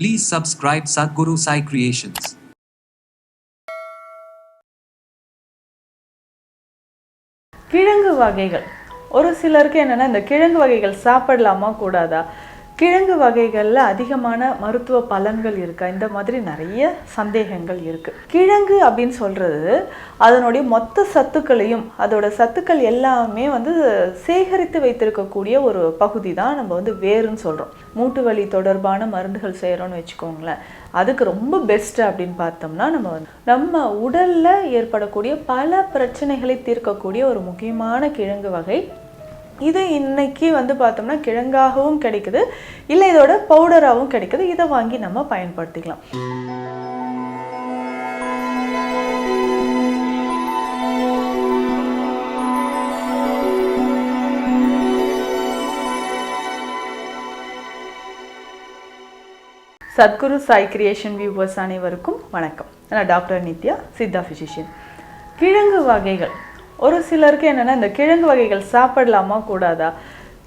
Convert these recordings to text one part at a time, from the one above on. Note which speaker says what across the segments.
Speaker 1: Please subscribe Sadhguru Sai Creations.
Speaker 2: கிழங்கு வகைகள் ஒரு சிலருக்கு என்னென்னா இந்த கிழங்கு வகைகள் சாப்பிடலாமா கூடாதா கிழங்கு வகைகளில் அதிகமான மருத்துவ பலன்கள் இருக்கா? இந்த மாதிரி நிறைய சந்தேகங்கள் இருக்குது கிழங்கு அப்படின்னு சொல்கிறது அதனுடைய மொத்த சத்துக்களையும் அதோட சத்துக்கள் எல்லாமே வந்து சேகரித்து வைத்திருக்கக்கூடிய ஒரு பகுதி தான் நம்ம வந்து வேருன்னு சொல்கிறோம் மூட்டு வலி தொடர்பான மருந்துகள் செய்கிறோன்னு வச்சுக்கோங்களேன். அதுக்கு ரொம்ப பெஸ்ட் அப்படின்னு பார்த்தோம்னா நம்ம வந்து நம்ம உடலில் ஏற்படக்கூடிய பல பிரச்சனைகளை தீர்க்கக்கூடிய ஒரு முக்கியமான கிழங்கு வகை இது இன்னைக்கு வந்து பார்த்தோம்னா கிழங்காகவும் கிடைக்குது. இல்லை இதோட பவுடராகவும் கிடைக்குது. இதை வாங்கி நம்ம பயன்படுத்திக்கலாம். சத்குரு சாய் கிரியேஷன் வியூவர்ஸ் அனைவருக்கும் வணக்கம். நான் டாக்டர் நித்யா சித்தா ஃபிசிஷியன் கிழங்கு வகைகள். ஒரு சிலருக்கு என்னென்னா இந்த கிழங்கு வகைகள் சாப்பிடலாமா கூடாதா?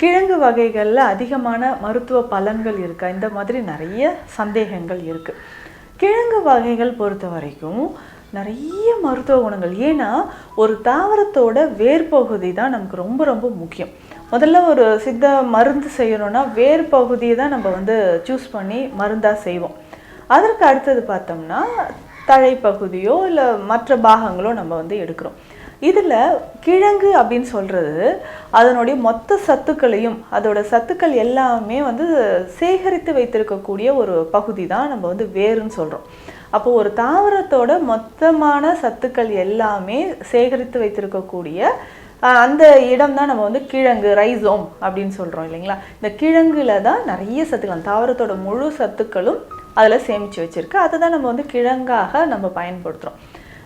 Speaker 2: கிழங்கு வகைகளில் அதிகமான மருத்துவ பலன்கள் இருக்கா? இந்த மாதிரி நிறைய சந்தேகங்கள் இருக்குது கிழங்கு வகைகள் பொறுத்த வரைக்கும் நிறைய மருத்துவ குணங்கள். ஏன்னா ஒரு தாவரத்தோட வேர்பகுதி தான் நமக்கு ரொம்ப ரொம்ப முக்கியம். முதல்ல ஒரு சித்த மருந்து செய்யணும்னா வேர் பகுதியை தான் நம்ம வந்து சூஸ் பண்ணி மருந்தாக செய்வோம். அதற்கு அடுத்தது பார்த்தோம்னா தழைப்பகுதியோ இல்லை மற்ற பாகங்களோ நம்ம வந்து எடுக்கிறோம். இதில் கிழங்கு அப்படின்னு சொல்கிறது அதனுடைய மொத்த சத்துக்களையும் அதோட சத்துக்கள் எல்லாமே வந்து சேகரித்து வைத்திருக்கக்கூடிய ஒரு பகுதி தான் நம்ம வந்து வேருன்னு சொல்கிறோம் அப்போ ஒரு தாவரத்தோட மொத்தமான சத்துக்கள் எல்லாமே சேகரித்து வைத்திருக்கக்கூடிய அந்த இடம் தான் நம்ம வந்து கிழங்கு ரைசோம் அப்படின்னு சொல்கிறோம் இல்லைங்களா? இந்த கிழங்குல தான் நிறைய சத்துக்கள் தாவரத்தோட முழு சத்துக்களும் அதில் சேமித்து வச்சுருக்கு. அதை தான் நம்ம வந்து கிழங்காக நம்ம பயன்படுத்துகிறோம்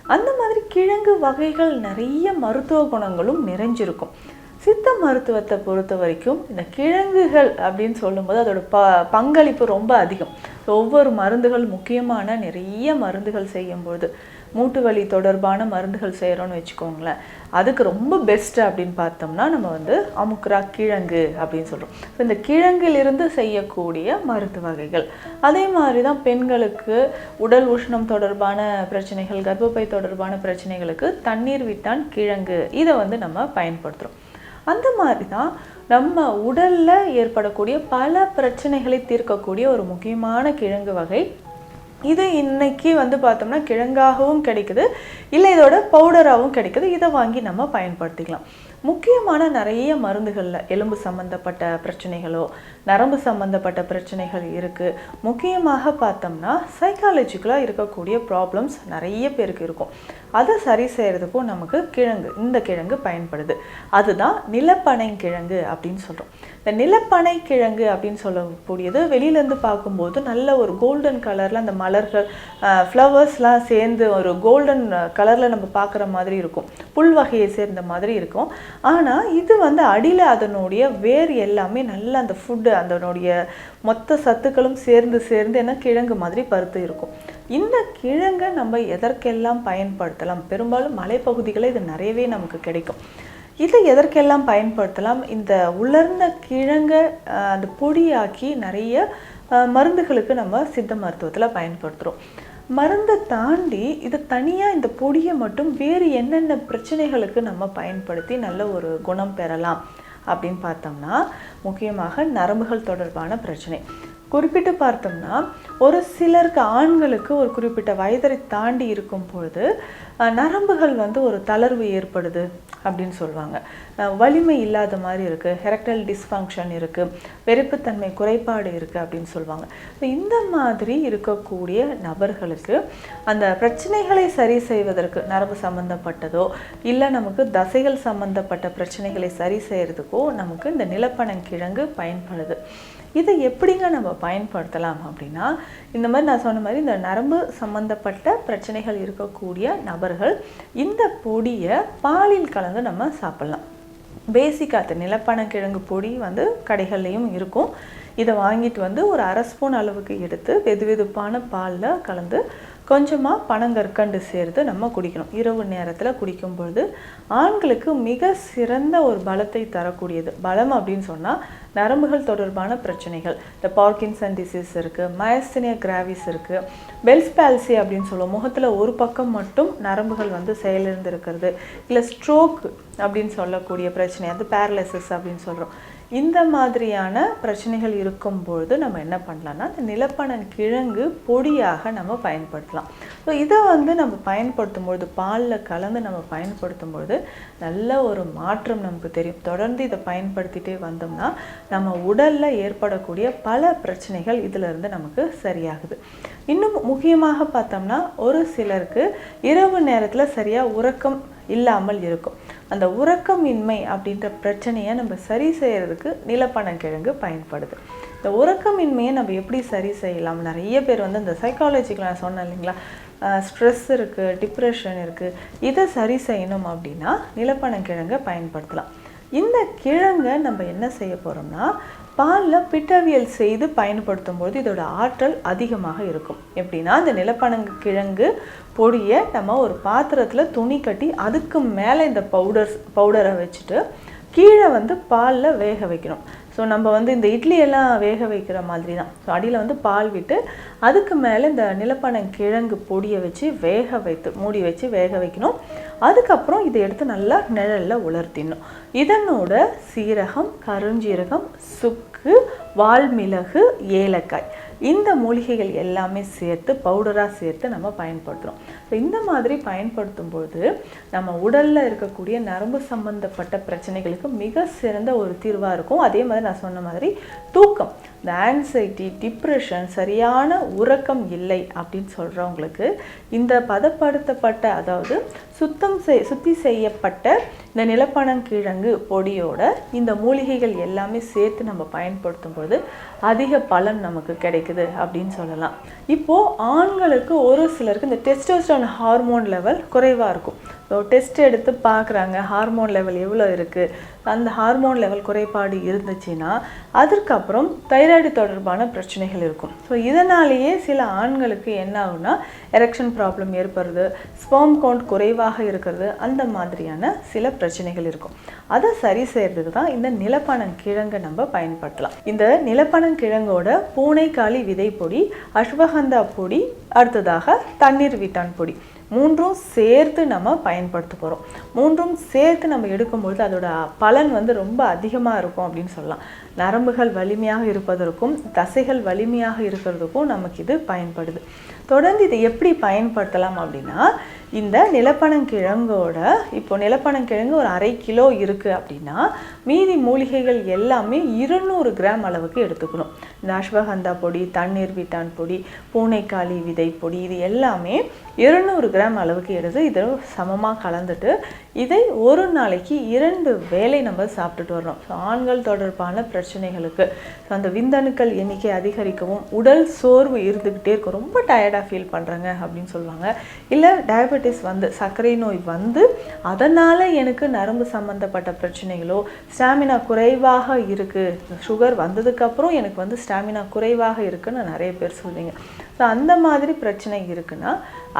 Speaker 2: அந்த மாதிரி கிழங்கு வகைகள் நிறைய மருத்துவ குணங்களும் நிறைஞ்சிருக்கும். சித்த மருத்துவத்தை பொறுத்த வரைக்கும் இந்த கிழங்குகள் அப்படின்னு சொல்லும்போது அதோட ப பங்களிப்பு ரொம்ப அதிகம். ஒவ்வொரு மருந்துகள் முக்கியமான நிறைய மருந்துகள் செய்யும்போது மூட்டு வலி தொடர்பான மருந்துகள் செய்கிறோன்னு வச்சுக்கோங்களேன். அதுக்கு ரொம்ப பெஸ்ட் அப்படின்னு பார்த்தோம்னா நம்ம வந்து அமுக்ரா கிழங்கு அப்படின்னு சொல்கிறோம் ஸோ இந்த கிழங்கிலிருந்து செய்யக்கூடிய மருந்து வகைகள். அதே மாதிரி தான் பெண்களுக்கு உடல் உஷ்ணம் தொடர்பான பிரச்சனைகள் கர்ப்பப்பை தொடர்பான பிரச்சனைகளுக்கு தண்ணீர் விட்டான் கிழங்கு. இதை வந்து நம்ம பயன்படுத்துகிறோம் அந்த மாதிரி தான் நம்ம உடல்ல ஏற்படக்கூடிய பல பிரச்சனைகளை தீர்க்கக்கூடிய ஒரு முக்கியமான கிழங்கு வகை இது இன்னைக்கு வந்து பார்த்தோம்னா கிழங்காகவும் கிடைக்குது. இல்லை இதோட பவுடராகவும் கிடைக்குது. இதை வாங்கி நம்ம பயன்படுத்திக்கலாம். முக்கியமான நிறைய மருந்துகளில் எலும்பு சம்மந்தப்பட்ட பிரச்சனைகளோ நரம்பு சம்மந்தப்பட்ட பிரச்சனைகள் இருக்குது முக்கியமாக பார்த்தோம்னா சைக்காலஜிக்கலாக இருக்கக்கூடிய ப்ராப்ளம்ஸ் நிறைய பேருக்கு இருக்கும். அதை சரி செய்கிறதுக்கும் நமக்கு கிழங்கு இந்த கிழங்கு பயன்படுது. அதுதான் நிலப்பனை கிழங்கு அப்படின்னு சொல்கிறோம் இந்த நிலப்பனை கிழங்கு அப்படின்னு சொல்லக்கூடியது வெளியிலேருந்து பார்க்கும்போது நல்ல ஒரு கோல்டன் கலரில் அந்த மலர்கள் ஃப்ளவர்ஸ்லாம் சேர்ந்து ஒரு கோல்டன் கலரில் நம்ம பார்க்குற மாதிரி இருக்கும். புல் வகையை சேர்ந்த மாதிரி இருக்கும். ஆனால் இது வந்து அடியில் அதனுடைய வேர் எல்லாமே நல்ல அந்த ஃபுட்டு அதனுடைய மொத்த சத்துக்களும் சேர்ந்து சேர்ந்து என்ன கிழங்கு மாதிரி பருத்து இருக்கும். இந்த கிழங்கை நம்ம எதற்கெல்லாம் பயன்படுத்தலாம்? பெரும்பாலும் மலைப்பகுதிகளில் இது நிறையவே நமக்கு கிடைக்கும். இதை எதற்கெல்லாம் பயன்படுத்தலாம்? இந்த உலர்ந்த கிழங்கை அந்த பொடியாக்கி நிறைய அஹ், மருந்துகளுக்கு நம்ம சித்த மருத்துவத்தில் பயன்படுத்துகிறோம் மருந்தை தாண்டி இது தனியாக இந்த பொடியை மட்டும் வேறு என்னென்ன பிரச்சனைகளுக்கு நம்ம பயன்படுத்தி நல்ல ஒரு குணம் பெறலாம் அப்படின்னு பார்த்தோம்னா முக்கியமாக நரம்புகள் தொடர்பான பிரச்சனை. குறிப்பிட்டு பார்த்தோம்னா ஒரு சிலருக்கு ஆண்களுக்கு ஒரு குறிப்பிட்ட வயதை தாண்டி இருக்கும் பொழுது நரம்புகள் வந்து ஒரு தளர்வு ஏற்படுது அப்படின்னு சொல்லுவாங்க. வலிமை இல்லாத மாதிரி இருக்குது ஹெரக்டல் டிஸ்ஃபங்க்ஷன் இருக்குது வெறுப்புத்தன்மை குறைபாடு இருக்குது அப்படின்னு சொல்லுவாங்க. So, இந்த மாதிரி இருக்கக்கூடிய நபர்களுக்கு அந்த பிரச்சனைகளை சரி செய்வதற்கு நரம்பு சம்பந்தப்பட்டதோ இல்லை நமக்கு தசைகள் சம்பந்தப்பட்ட பிரச்சனைகளை சரி செய்கிறதுக்கோ நமக்கு இந்த நிலப்பனங்கிழங்கு பயன்படுது. இதை எப்படிங்க நம்ம பயன்படுத்தலாம் அப்படின்னா இந்த மாதிரி நான் சொன்ன மாதிரி இந்த நரம்பு சம்மந்தப்பட்ட பிரச்சனைகள் இருக்கக்கூடிய நபர் நபர்கள் இந்த பொடியை பாலில் கலந்து நம்ம சாப்பிடலாம். பேசிக்காக அந்த நிலப்பனக்கிழங்கு பொடி வந்து கடைகள்லையும் இருக்கும். இதை வாங்கிட்டு வந்து ஒரு அரை ஸ்பூன் அளவுக்கு எடுத்து வெது வெதுப்பான பாலில் கலந்து கொஞ்சமாக பனங்கற்கண்டு சேர்த்து நம்ம குடிக்கணும். இரவு நேரத்தில் குடிக்கும் பொழுது ஆண்களுக்கு மிக சிறந்த ஒரு பலத்தை தரக்கூடியது. பலம் அப்படின்னு சொன்னால் நரம்புகள் தொடர்பான பிரச்சனைகள். இந்த பார்க்கின்சன் டிசீஸ் இருக்குது மயசினியா கிராவிஸ் இருக்குது பெல்ஸ் பால்சி அப்படின்னு சொல்லுவோம். முகத்தில் ஒரு பக்கம் மட்டும் நரம்புகள் வந்து செயலிருந்து இருக்கிறது இல்லை ஸ்ட்ரோக் அப்படின்னு சொல்லக்கூடிய பிரச்சனை அது பேரலைசிஸ் அப்படின்னு சொல்கிறோம் இந்த மாதிரியான பிரச்சனைகள் இருக்கும்பொழுது நம்ம என்ன பண்ணலாம்னா இந்த நிலப்பனன் கிழங்கு பொடியாக நம்ம பயன்படுத்தலாம். ஸோ இதை வந்து நம்ம பயன்படுத்தும் பொழுது பாலில் கலந்து நம்ம பயன்படுத்தும் பொழுது நல்ல ஒரு மாற்றம் நமக்கு தெரியும். தொடர்ந்து இதை பயன்படுத்திட்டே வந்தோம்னா நம்ம உடலில் ஏற்படக்கூடிய பல பிரச்சனைகள் இதிலிருந்து நமக்கு சரியாகுது. இன்னும் முக்கியமாக பார்த்தோம்னா ஒரு சிலருக்கு இரவு நேரத்தில் சரியாக உறக்கம் இல்லாமல் இருக்கும். அந்த உறக்கமின்மை அப்படின்ற பிரச்சனையை நம்ம சரி செய்யறதுக்கு நிலப்பனங்கிழங்கு பயன்படுது. இந்த உறக்கமின்மையை நம்ம எப்படி சரி செய்யலாம்? நிறைய பேர் வந்து இந்த சைக்காலஜிக்கு நான் சொன்னேன் இல்லைங்களா? ஸ்ட்ரெஸ் இருக்குது டிப்ரெஷன் இருக்குது இதை சரி செய்யணும் அப்படின்னா நிலப்பனங்கிழங்கை பயன்படுத்தலாம். இந்த கிழங்கை நம்ம என்ன செய்ய போகிறோம்னா பாலில் பிட்டவியல் செய்து பயன்படுத்தும் போது இதோட ஆற்றல் அதிகமாக இருக்கும். எப்படின்னா அந்த நிலப்பனங்கு கிழங்கு பொடியை நம்ம ஒரு பாத்திரத்தில் துணி கட்டி அதுக்கு மேலே இந்த பவுடர்ஸ் பவுடரை வச்சுட்டு கீழே வந்து பாலில் வேக வைக்கணும். ஸோ நம்ம வந்து இந்த இட்லி எல்லாம் வேக வைக்கிற மாதிரி தான் ஸோ அடியில் வந்து பால் விட்டு அதுக்கு மேலே இந்த நிலப்பனம் கிழங்கு பொடியை வச்சு வேக வைத்து மூடி வச்சு வேக வைக்கணும். அதுக்கப்புறம் இதை எடுத்து நல்லா நிழலில் உலர்த்திடணும். இதனோட சீரகம் கருஞ்சீரகம் சுக்கு வால்மிளகு ஏலக்காய். இந்த மூலிகைகள் எல்லாமே சேர்த்து பவுடராக சேர்த்து நம்ம பயன்படுத்துகிறோம் ஸோ இந்த மாதிரி பயன்படுத்தும்போது நம்ம உடலில் இருக்கக்கூடிய நரம்பு சம்பந்தப்பட்ட பிரச்சனைகளுக்கு மிக சிறந்த ஒரு தீர்வாக இருக்கும். அதே மாதிரி நான் சொன்ன மாதிரி தூக்கம். இந்த ஆங்ஸைட்டி டிப்ரெஷன் சரியான உறக்கம் இல்லை அப்படின்னு சொல்கிறவங்களுக்கு இந்த பதப்படுத்தப்பட்ட அதாவது சுத்தம் செய் சுத்தி செய்யப்பட்ட இந்த நிலப்பணங்கிழங்கு பொடியோட இந்த மூலிகைகள் எல்லாமே சேர்த்து நம்ம பயன்படுத்தும் போது அதிக பலன் நமக்கு கிடைக்குது அப்படின்னு சொல்லலாம். இப்போது ஆண்களுக்கு ஒரு சிலருக்கு இந்த டெஸ்டோஸ்டரான் ஹார்மோன் லெவல் குறைவாக இருக்கும். ஸோ டெஸ்ட் எடுத்து பார்க்குறாங்க ஹார்மோன் லெவல் எவ்வளோ இருக்குது அந்த ஹார்மோன் லெவல் குறைபாடு இருந்துச்சுன்னா அதற்கப்புறம் தைராய்டு தொடர்பான பிரச்சனைகள் இருக்கும். ஸோ இதனாலேயே சில ஆண்களுக்கு என்ன ஆகுனா எரெக்ஷன் ப்ராப்ளம் ஏற்படுறது ஸ்போம் கவுண்ட் குறைவாக இருக்கிறது அந்த மாதிரியான சில பிரச்சனைகள் இருக்கும். அதை சரி செய்கிறதுக்கு தான் இந்த நிலப்பனங்கிழங்கை நம்ம பயன்படுத்தலாம். இந்த நிலப்பனங்கிழங்கோட பூனைக்காளி விதை பொடி அஸ்வகந்தா பொடி அடுத்ததாக தண்ணீர் வீட்டான் பொடி. மூன்றும் சேர்த்து நம்ம பயன்படுத்த போகிறோம் மூன்றும் சேர்த்து நம்ம எடுக்கும்பொழுது அதோட பலன் வந்து ரொம்ப அதிகமாக இருக்கும் அப்படின்னு சொல்லலாம். நரம்புகள் வலிமையாக இருப்பதற்கும் தசைகள் வலிமையாக இருக்கிறதுக்கும் நமக்கு இது பயன்படுது. தொடர்ந்து இதை எப்படி பயன்படுத்தலாம் அப்படின்னா இந்த நிலப்பனங்கிழங்கோட இப்போ நிலப்பனங்கிழங்கு ஒரு அரை கிலோ இருக்குது அப்படின்னா மீதி மூலிகைகள் எல்லாமே இருநூறு கிராம் அளவுக்கு எடுத்துக்கணும். இந்த அஸ்வகந்தா பொடி தண்ணீர் விட்டான் பொடி பூனைக்காளி விதை பொடி இது எல்லாமே இருநூறு கிராம் அளவுக்கு எடுத்து இதை சமமாக கலந்துட்டு இதை ஒரு நாளைக்கு இரண்டு வேலை நம்ம சாப்பிட்டுட்டு வரணும் ஸோ ஆண்கள் தொடர்பான பிரச்சனைகளுக்கு. ஸோ அந்த விந்தணுக்கள் எண்ணிக்கை அதிகரிக்கவும் உடல் சோர்வு இருந்துக்கிட்டே இருக்கும். ரொம்ப டயர்டாக ஃபீல் பண்ணுறாங்க அப்படின்னு சொல்லுவாங்க. இல்லை டயபெட்டிஸ் வந்து சர்க்கரை நோய் வந்து அதனால் எனக்கு நரம்பு சம்மந்தப்பட்ட பிரச்சனைகளோ ஸ்டாமினா குறைவாக இருக்குது சுகர் வந்ததுக்கப்புறம் எனக்கு வந்து ஸ்டாமினா குறைவாக இருக்குன்னு நிறைய பேர் சொல்லுவீங்க ஸோ அந்த மாதிரி பிரச்சனை இருக்குன்னா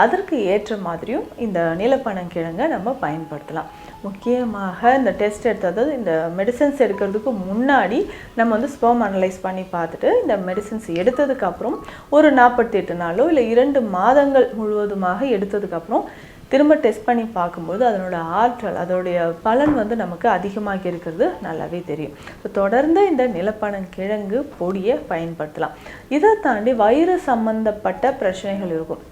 Speaker 2: அதற்கு ஏற்ற மாதிரியும் இந்த நீலப்பனங்கிழங்கை நம்ம பயன்படுத்தலாம். முக்கியமாக இந்த டெஸ்ட் எடுத்தது இந்த மெடிசன்ஸ் எடுக்கிறதுக்கு முன்னாடி நம்ம வந்து ஸ்போம் அனலைஸ் பண்ணி பார்த்துட்டு இந்த மெடிசன்ஸ் எடுத்ததுக்கப்புறம் ஒரு நாற்பத்தி எட்டு நாளோ இல்லை இரண்டு மாதங்கள் முழுவதுமாக எடுத்ததுக்கப்புறம் திரும்ப டெஸ்ட் பண்ணி பார்க்கும்போது அதனோட ஆற்றல் அதோடைய பலன் வந்து நமக்கு அதிகமாக இருக்கிறது நல்லாவே தெரியும். ஸோ தொடர்ந்து இந்த நிலப்பனங்கிழங்கு பொடியை பயன்படுத்தலாம். இதை தாண்டி வயிறு சம்பந்தப்பட்ட பிரச்சனைகள் இருக்கும்.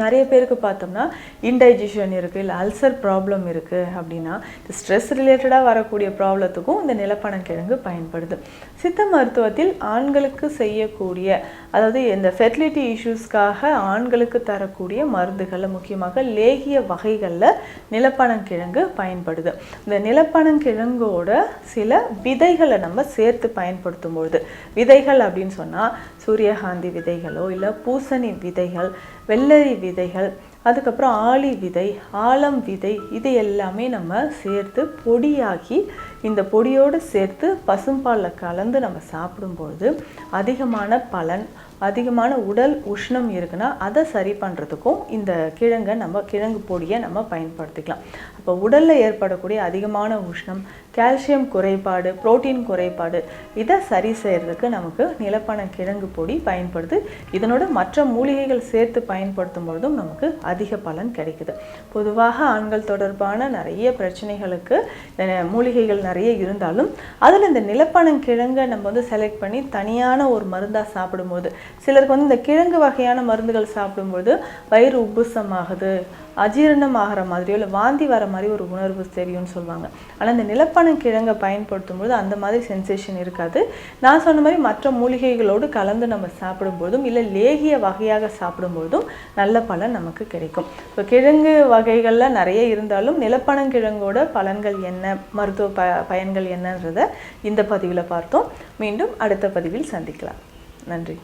Speaker 2: நிறைய பேருக்கு பார்த்தோம்னா இன்டைஜஷன் இருக்குது இல்லை அல்சர் ப்ராப்ளம் இருக்குது அப்படின்னா இந்த ஸ்ட்ரெஸ் ரிலேட்டடாக வரக்கூடிய ப்ராப்ளத்துக்கும் இந்த நிலப்பணக்கிழங்கு பயன்படுது. சித்த மருத்துவத்தில் ஆண்களுக்கு செய்யக்கூடிய அதாவது இந்த ஃபெர்டிலிட்டி இஷ்யூஸ்க்காக ஆண்களுக்கு தரக்கூடிய மருந்துகளில் முக்கியமாக லேகிய வகைகளில் நிலப்பனங்கிழங்கு பயன்படுது. இந்த நிலப்பனங்கிழங்கோட சில விதைகளை நம்ம சேர்த்து பயன்படுத்தும் பொழுது விதைகள் அப்படின்னு சொன்னால் சூரியகாந்தி விதைகளோ இல்லை பூசணி விதைகள் வெள்ளரி விதைகள் அதுக்கப்புறம் ஆளி விதை ஆலம் விதை இது எல்லாமே நம்ம சேர்த்து பொடியாக்கி இந்த பொடியோடு சேர்த்து பசும்பாலில் கலந்து நம்ம சாப்பிடும்போது அதிகமான பலன் அதிகமான உடல் உஷ்ணம் இருக்குன்னா அதை சரி பண்ணுறதுக்கும் இந்த கிழங்கை நம்ம கிழங்கு பொடியை நம்ம பயன்படுத்திக்கலாம். இப்போ உடலில் ஏற்படக்கூடிய அதிகமான உஷ்ணம் கால்சியம் குறைபாடு புரோட்டீன் குறைபாடு இதை சரி செய்கிறதுக்கு நமக்கு நிலப்பன கிழங்கு பொடி பயன்படுது. இதனோட மற்ற மூலிகைகள் சேர்த்து பயன்படுத்தும் பொழுதும் நமக்கு அதிக பலன் கிடைக்குது. பொதுவாக ஆண்கள் தொடர்பான நிறைய பிரச்சனைகளுக்கு மூலிகைகள் நிறைய இருந்தாலும் அதில் இந்த நிலப்பனங்கிழங்கை நம்ம வந்து செலக்ட் பண்ணி தனியான ஒரு மருந்தாக சாப்பிடும்போது சிலருக்கு வந்து இந்த கிழங்கு வகையான மருந்துகள் சாப்பிடும்போது வயிறு உப்புசமாகுது அஜீரணம் ஆகிற மாதிரியோ இல்லை வாந்தி வர மாதிரி மாதிரி ஒரு உணர்வு தெரியும்னு சொல்லுவாங்க. ஆனால் இந்த நிலப்பனங்கிழங்கை பயன்படுத்தும் போது அந்த மாதிரி சென்சேஷன் இருக்காது. நான் சொன்ன மாதிரி மற்ற மூலிகைகளோடு கலந்து நம்ம சாப்பிடும்போதும் இல்லை லேகிய வகையாக சாப்பிடும்போதும் நல்ல பலன் நமக்கு கிடைக்கும். இப்போ கிழங்கு வகைகளில் நிறைய இருந்தாலும் நிலப்பனங்கிழங்கோட பலன்கள் என்ன மருத்துவ ப பயன்கள் என்னன்றதை இந்த பதிவில் பார்த்தோம். மீண்டும் அடுத்த பதிவில் சந்திக்கலாம். நன்றி.